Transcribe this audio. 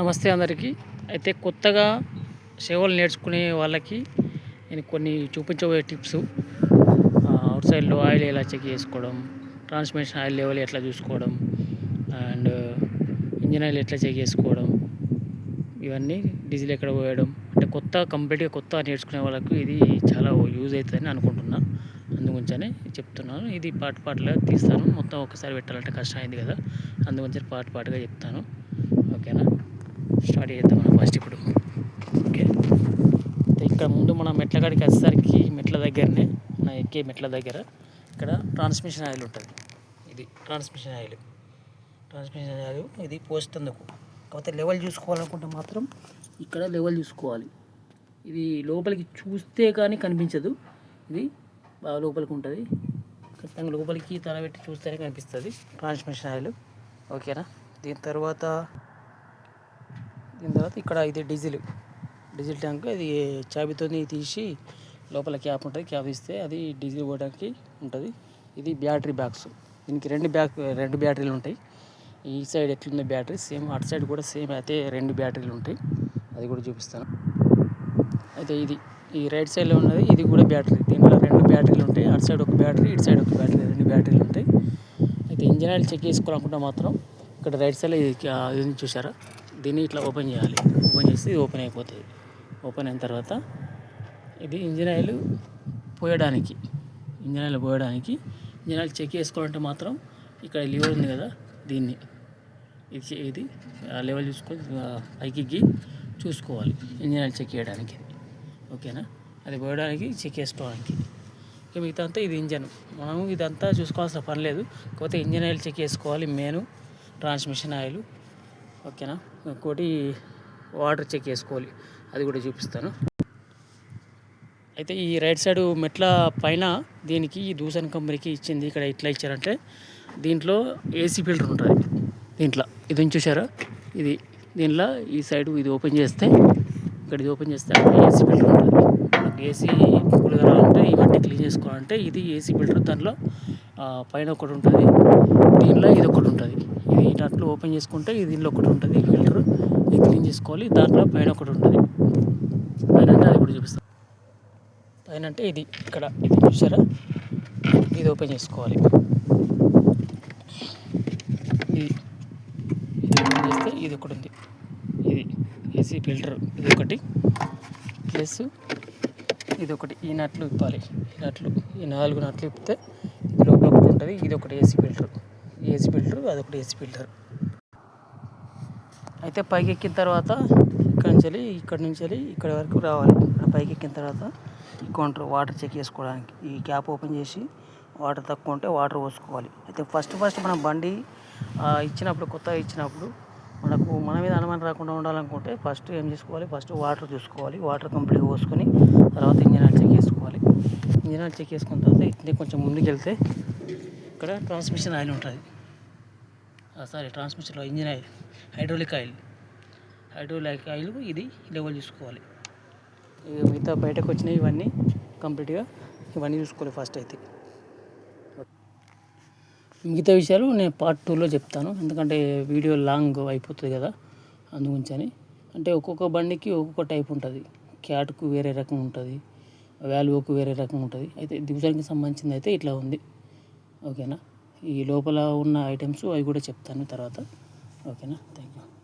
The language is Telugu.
నమస్తే అందరికీ. అయితే కొత్తగా సేవలు నేర్చుకునే వాళ్ళకి నేను కొన్ని చూపించబోయే టిప్స్. అవుట్ సైడ్లో ఆయిల్ ఎలా చెక్ చేసుకోవడం ట్రాన్స్మిషన్ ఆయిల్ లెవెల్ ఎట్లా చూసుకోవడం అండ్ ఇంజిన్ ఆయిల్ ఎట్లా చెక్ చేసుకోవడం ఇవన్నీ డీజిల్ ఎక్కడ పోయడం. అంటే కొత్త కంప్లీట్గా కొత్త నేర్చుకునే వాళ్ళకు ఇది చాలా యూజ్ అవుతుందని అనుకుంటున్నా. అందుగురించనే చెప్తున్నాను. ఇది పార్ట్ పార్ట్గా తీస్తాను. మొత్తం ఒకసారి పెట్టాలంటే కష్టం అయింది కదా అందుగురించి పార్ట్ పార్ట్గా చెప్తాను. స్టార్ట్ చేద్దాం మనం ఫస్ట్ ఇప్పుడు? ఓకే ఇక్కడ ముందు మనం మెట్ల కాడికి వచ్చేసరికి మెట్ల దగ్గరనే నా ఎక్కే మెట్ల దగ్గర ఇక్కడ ట్రాన్స్మిషన్ ఆయిల్ ఉంటుంది. ఇది ట్రాన్స్మిషన్ ఆయిల్ ట్రాన్స్మిషన్ ఆయిల్ ఇది పోస్తందుకు కాకపోతే లెవెల్ చూసుకోవాలనుకుంటే మాత్రం ఇక్కడ లెవెల్ చూసుకోవాలి. ఇది లోపలికి చూస్తే కానీ కనిపించదు. ఇది బాగా లోపలికి ఉంటుంది. ఖచ్చితంగా లోపలికి తల పెట్టి చూస్తేనే కనిపిస్తుంది. ట్రాన్స్మిషన్ ఆయిల్ ఓకేనా దీని తర్వాత దీని తర్వాత ఇక్కడ ఇది డీజిల్. డీజిల్ ట్యాంక్ అది చాబితోని తీసి లోపల క్యాప్ ఉంటుంది. క్యాప్ ఇస్తే అది డీజిల్ పోవడానికి ఉంటుంది. ఇది బ్యాటరీ బ్యాగ్స్ దీనికి రెండు బ్యాగ్ రెండు బ్యాటరీలు ఉంటాయి. ఈ సైడ్ ఎట్లుంది బ్యాటరీ? సేమ్ అటు సైడ్ కూడా సేమ్ అయితే రెండు బ్యాటరీలు ఉంటాయి. అది కూడా చూపిస్తాను. అయితే ఇది ఈ రైట్ సైడ్లో ఉన్నది ఇది కూడా బ్యాటరీ. దీనిలో రెండు బ్యాటరీలు ఉంటాయి. అటు సైడ్ ఒక బ్యాటరీ ఇటు సైడ్ ఒక బ్యాటరీ. రెండు బ్యాటరీలు ఉంటాయి. అయితే ఇంజిన్ ఆయిల్ చెక్ చేసుకోవాలనుకుంటే మాత్రం ఇక్కడ రైట్ సైడ్లో ఇది ఇది చూసారా దీన్ని ఇట్లా ఓపెన్ చేయాలి. ఓపెన్ చేస్తే ఇది ఓపెన్ అయిపోతుంది. ఓపెన్ అయిన తర్వాత ఇది ఇంజిన్ ఆయిల్ పోయడానికి ఇంజిన్ ఆయిల్ పోయడానికి ఇంజిన్ ఆయిల్ చెక్ చేసుకోవాలంటే మాత్రం ఇక్కడ లివర్ ఉంది కదా దీన్ని. ఇది ఇది ఆ లెవెల్ చూసుకొని పైకి చూసుకోవాలి. ఇంజిన్ ఆయిల్ చెక్ చేయడానికి. ఓకేనా? అది పోయడానికి చెక్ చేసుకోవడానికి. ఇక మిగతా అంతా ఇది ఇంజన్. మనం ఇదంతా చూసుకోవాల్సిన పని లేదు. కాకపోతే ఇంజిన్ ఆయిల్ చెక్ చేసుకోవాలి మెయిన్ ట్రాన్స్మిషన్ ఆయిల్. ఓకేనా? ఇంకోటి వాటర్ చెక్ చేసుకోవాలి. అది కూడా చూపిస్తాను. అయితే ఈ రైట్ సైడ్ మెట్ల పైన దీనికి ఈ దూసన్ కంపెనీకి ఇచ్చింది ఇక్కడ ఇట్లా ఇచ్చారంటే దీంట్లో ఏసీ ఫిల్టర్ ఉంటుంది దీంట్లో. ఇది చూసారా ఇది దీనిలో ఈ సైడ్ ఇది ఓపెన్ చేస్తే ఇక్కడ ఇది ఓపెన్ చేస్తే ఏసీ ఫిల్టర్ ఉంటుంది. ఏసీ కూల్గా రావాలంటే ఈ మట్టి క్లీన్ చేసుకోవాలంటే ఇది ఏసీ ఫిల్టర్. దాంట్లో పైన ఒకటి ఉంటుంది. దీనిలో ఇది ఒకటి ఉంటుంది. ఇది దాంట్లో ఓపెన్ చేసుకుంటే దీనిలో ఒకటి ఉంటుంది ఫిల్టర్. ఇది క్లీన్ చేసుకోవాలి దాంట్లో పైన ఒకటి ఉంటుంది. పైన అంటే అది కూడా చూపిస్తాను. పైన అంటే ఇది ఇక్కడ ఇది చూసారా? ఇది ఓపెన్ చేసుకోవాలి. ఇది ఇది ఓపెన్ చేస్తే ఇది ఒకటి ఉంది. ఇది ఏసీ ఫిల్టర్ ఇది ఒకటి. ప్లస్ ఇది ఒకటి ఈ నట్లు ఇప్పాలి. ఈ నట్లు ఈ నాలుగు నట్లు ఇప్పితే ఇది లోపల ఒకటి ఉంటుంది ఇది ఒకటి ఏసీ ఫిల్టర్. ఏసీ ఫిల్టర్ అదొకటి ఏసీ ఫిల్టర్ అయితే పైకి ఎక్కిన తర్వాత ఇక్కడ నుంచి వెళ్ళి ఇక్కడ నుంచి వెళ్ళి ఇక్కడ వరకు రావాలి. ఇక్కడ పైకి ఎక్కిన తర్వాత కౌంటర్ వాటర్ చెక్ చేసుకోవడానికి ఈ క్యాప్ ఓపెన్ చేసి వాటర్ తక్కువ ఉంటే వాటర్ పోసుకోవాలి. అయితే ఫస్ట్ ఫస్ట్ మనం బండి ఇచ్చినప్పుడు కొత్తగా ఇచ్చినప్పుడు మనకు మన మీద అనుమానం రాకుండా ఉండాలనుకుంటే ఫస్ట్ ఏం చేసుకోవాలి? ఫస్ట్ వాటర్ చూసుకోవాలి. వాటర్ కంప్లీట్గా పోసుకొని తర్వాత ఇంజన్ ఆయిల్ చెక్ చేసుకోవాలి. ఇంజన్ ఆయిల్ చెక్ చేసుకున్న తర్వాత ఇది కొంచెం ముందుకు వెళ్తే ఇక్కడ ట్రాన్స్మిషన్ ఆయిల్ ఉంటుంది. Sorry ట్రాన్స్మిషన్లో engine oil hydraulic oil. Hydraulic oil ఇది లెవెల్ చూసుకోవాలి. మిగతా బయటకు వచ్చినాయి ఇవన్నీ కంప్లీట్గా ఇవన్నీ చూసుకోవాలి ఫస్ట్ అయితే. మిగతా విషయాలు నేను పార్ట్ టూలో చెప్తాను. ఎందుకంటే వీడియో లాంగ్ అయిపోతుంది కదా అందుగురించని అంటే ఒక్కొక్క బండికి ఒక్కొక్క టైప్ ఉంటుంది. క్యాట్కు వేరే రకం ఉంటుంది. వాల్వోకు వేరే రకం ఉంటుంది. అయితే దిగుజానికి సంబంధించింది అయితే ఇట్లా ఉంది. ఓకేనా ఈ లోపల ఉన్న ఐటమ్స్ అవి కూడా చెప్తాను తర్వాత. ఓకేనా థ్యాంక్ యూ